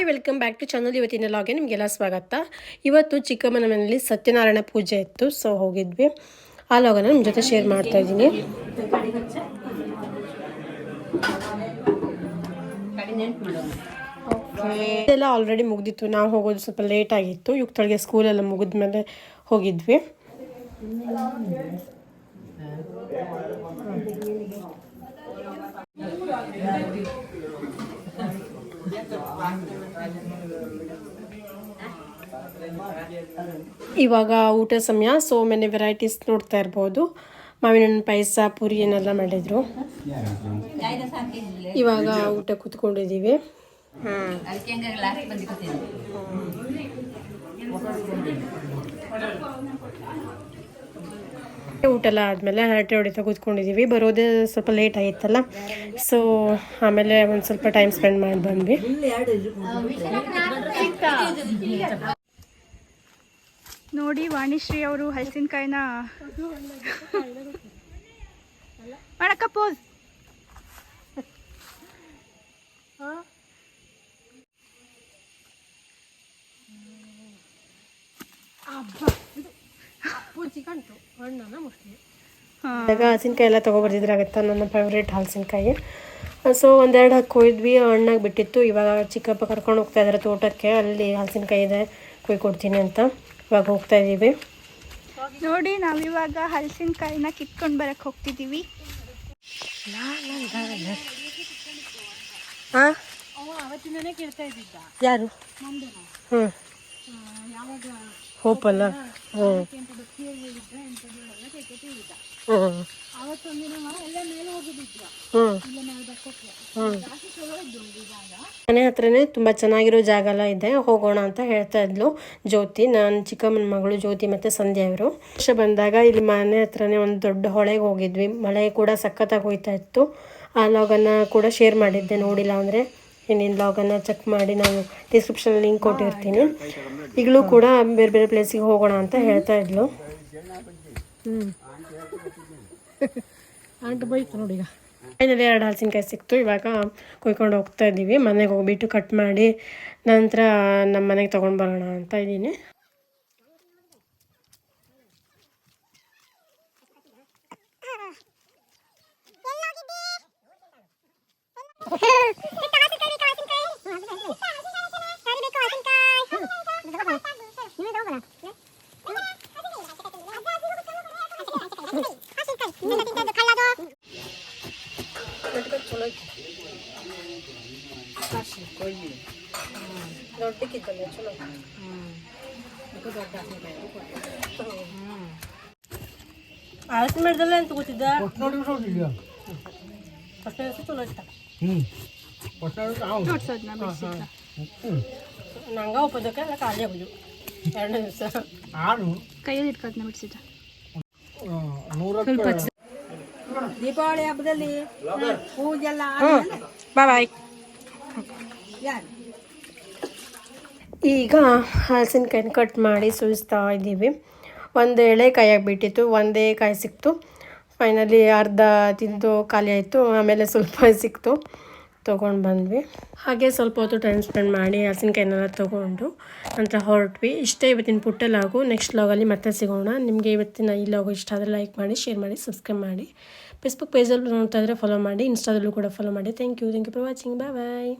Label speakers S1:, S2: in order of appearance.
S1: Hi welcome back to channel ಇವತ್ತಿನ ಲಾಗೆ ನಿಮಗೆಲ್ಲ ಸ್ವಾಗತ. ಇವತ್ತು ಚಿಕ್ಕಮ್ಮನ ಮನೆಯಲ್ಲಿ ಸತ್ಯನಾರಾಯಣ ಪೂಜೆ ಇತ್ತು ಸೊ ಹೋಗಿದ್ವಿ. ಆ ಲಾಗನ ನಿಮ್ಮ ಜೊತೆ ಶೇರ್ ಮಾಡ್ತಾ ಇದ್ದೀನಿ. ಇದೆಲ್ಲ ಆಲ್ರೆಡಿ ಮುಗ್ದಿತ್ತು. ನಾವು ಹೋಗೋದು ಸ್ವಲ್ಪ ಲೇಟ್ ಆಗಿತ್ತು. ಯುಕ್ತಳಿಗೆ ಸ್ಕೂಲೆಲ್ಲ ಮುಗಿದ್ಮೇಲೆ ಹೋಗಿದ್ವಿ. ಇವಾಗ ಊಟ ಸಮಯ ಸೊ ಮೆನೆ ವೆರೈಟೀಸ್ ನೋಡ್ತಾ ಇರ್ಬೋದು. ಮಾವಿನ ಪಾಯಸ, ಪೂರಿ ಏನೆಲ್ಲ ಮಾಡಿದ್ರು. ಇವಾಗ ಊಟ ಕೂತ್ಕೊಂಡಿದ್ದೀವಿ. ಊಟ ಎಲ್ಲ ಆದಮೇಲೆ ಹರಟೆ ಹೊಡಿತಾ ಕೂತ್ಕೊಂಡಿದ್ದೀವಿ ಬರೋದೇ ಸ್ವಲ್ಪ ಲೇಟ್ ಆಗಿತ್ತಲ್ಲ ಸೊ ಆಮೇಲೆ ಒಂದು ಸ್ವಲ್ಪ ಟೈಮ್ ಸ್ಪೆಂಡ್ ಮಾಡಿ ಬಂದ್ವಿ.
S2: ನೋಡಿ ವಾಣಿಶ್ರೀ ಅವರು ಹಲಸಿನಕಾಯಿನ ಮಾಡಕ್ಕ ಪೋಸ್
S1: ಆಗ ಹಸಿನಕಾಯಿ ಎಲ್ಲ ತೊಗೊಬರ್ದಿದ್ರಾಗತ್ತ ನನ್ನ ಫೇವ್ರೇಟ್ ಹಲಸಿನಕಾಯಿ. ಸೊ ಒಂದೆರಡು ಹಾಕಿ ಕೊಯ್ದ್ವಿ ಹಣ್ಣಾಗಿ ಬಿಟ್ಟಿತ್ತು. ಇವಾಗ ಚಿಕ್ಕಪ್ಪ ಕರ್ಕೊಂಡು ಹೋಗ್ತಾ ಇದ್ದಾರೆ ತೋಟಕ್ಕೆ. ಅಲ್ಲಿ ಹಲಸಿನಕಾಯಿ ಇದೆ. ಕೊಯ್ಕೊಡ್ತೀನಿ ಅಂತ. ಇವಾಗ ಹೋಗ್ತಾ ಇದ್ದೀವಿ
S2: ನೋಡಿ ನಾವಿವಾಗ ಹಲಸಿನಕಾಯಿನ ಕಿತ್ಕೊಂಡು ಬರಕ್ಕೆ ಹೋಗ್ತಿದ್ದೀವಿ
S1: ಹಾಂ ಯಾರು? ಹ್ಞೂ ಹೋಪಲ್ಲ ಹ್ಞೂ ಹ್ಞೂ ಮನೆ ಹತ್ರನೇ ತುಂಬ ಚೆನ್ನಾಗಿರೋ ಜಾಗ ಎಲ್ಲ ಇದೆ. ಹೋಗೋಣ ಅಂತ ಹೇಳ್ತಾ ಇದ್ಲು ಜ್ಯೋತಿ. ನಾನು ಚಿಕ್ಕಮ್ಮನ ಮಗಳು ಜ್ಯೋತಿ ಮತ್ತು ಸಂಧ್ಯಾ ಅವರು ವರ್ಷ ಬಂದಾಗ ಇಲ್ಲಿ ಮನೆ ಹತ್ರನೇ ಒಂದು ದೊಡ್ಡ ಹೊಳೆಗೆ ಹೋಗಿದ್ವಿ. ಮಳೆ ಕೂಡ ಸಖತ್ತಾಗಿ ಹೋಯ್ತಾ ಇತ್ತು. ಆ ಲಾಗನ್ನು ಕೂಡ ಶೇರ್ ಮಾಡಿದ್ದೆ ನೋಡಿಲ್ಲ ಅಂದರೆ. ಇನ್ನಿನ ಬ್ಲಾಗನ್ನು ಚೆಕ್ ಮಾಡಿ ನಾನು ಡಿಸ್ಕ್ರಿಪ್ಷನ್ ಲಿಂಕ್ ಕೊಟ್ಟಿರ್ತೀನಿ. ಈಗಲೂ ಕೂಡ ಬೇರೆ ಬೇರೆ ಪ್ಲೇಸಿಗೆ ಹೋಗೋಣ ಅಂತ ಹೇಳ್ತಾ ಇದ್ಲು. ಅಂಟು ಬೈತು ನೋಡಿ ಈಗ. ಫೈನಲಿ ಎರಡು ಹಲಸಿನಕಾಯಿ ಸಿಕ್ತು ಇವಾಗ ಕುಯ್ಕೊಂಡು ಹೋಗ್ತಾ ಇದ್ದೀವಿ. ಮನೆಗೆ ಹೋಗ್ಬಿಟ್ಟು ಕಟ್ ಮಾಡಿ ನಂತರ ನಮ್ಮ ಮನೆಗೆ ತೊಗೊಂಡು ಬರೋಣ ಅಂತ ಇದ್ದೀನಿ. ದೊಡ್ಡಕ್ಕಿತ್ತಲ್ಲ ಚಲೋ ಹಲಸಿನ ಮಾಡಿದಲ್ಲ ಅಂತ ಗೊತ್ತಿದ್ದ ಫಸ್ಟ್ ಚಲೋ ಇಷ್ಟ. ನಂಗೆ ಒಪ್ಪದಕ್ಕೆ ಖಾಲಿ ಆಗೋದು ಎರಡನೇ ದಿವಸ
S2: ಕೈಯಲ್ಲಿ ಇಟ್ಕೊದ್ನ ಬಿಡ್ಸಿದ್ದ
S3: ದೀಪಾವಳಿ ಹಬ್ಬದಲ್ಲಿ ಪೂಜೆಲ್ಲ
S1: ಬಾಯ್ ಬಾಯ್ ಈಗ ಹಲಸಿನಕಾಯಿನ ಕಟ್ ಮಾಡಿ ಸುಯಿಸ್ತಾ ಇದ್ದೀವಿ. ಒಂದು ಎಳೆ ಕಾಯಾಗಿ ಬಿಟ್ಟಿತ್ತು ಒಂದೇ ಕಾಯಿ ಸಿಕ್ತು. ಫೈನಲಿ ಅರ್ಧ ತಿಂದು ಖಾಲಿ ಆಯಿತು ಆಮೇಲೆ ಸ್ವಲ್ಪ ಸಿಕ್ತು. ತೊಗೊಂಡು ಬಂದ್ವಿ. ಹಾಗೆ ಸ್ವಲ್ಪ ಹೊತ್ತು ಟೈಮ್ ಸ್ಪೆಂಡ್ ಮಾಡಿ ಹಸಿನಕಾಯಿನೆಲ್ಲ ತೊಗೊಂಡು ನಂತರ ಹೊರಟ್ವಿ. ಇಷ್ಟೇ ಇವತ್ತಿನ ಪುಟ್ಟ ಲಾಗು. ನೆಕ್ಸ್ಟ್ ಲಾಗಲ್ಲಿ ಮತ್ತೆ ಸಿಗೋಣ. ನಿಮಗೆ ಇವತ್ತಿನ ಈ ಲಾಗು ಇಷ್ಟ ಆದರೆ ಲೈಕ್ ಮಾಡಿ ಶೇರ್ ಮಾಡಿ ಸಬ್ಸ್ಕ್ರೈಬ್ ಮಾಡಿ. ಫೇಸ್ಬುಕ್ ಪೇಜಲ್ಲೂ ನೋಡ್ತಾ ಇದ್ದರೆ ಫಾಲೋ ಮಾಡಿ. ಇನ್ಸ್ಟಾದಲ್ಲೂ ಕೂಡ ಫಾಲೋ ಮಾಡಿ. Thank you thank you for watching bye bye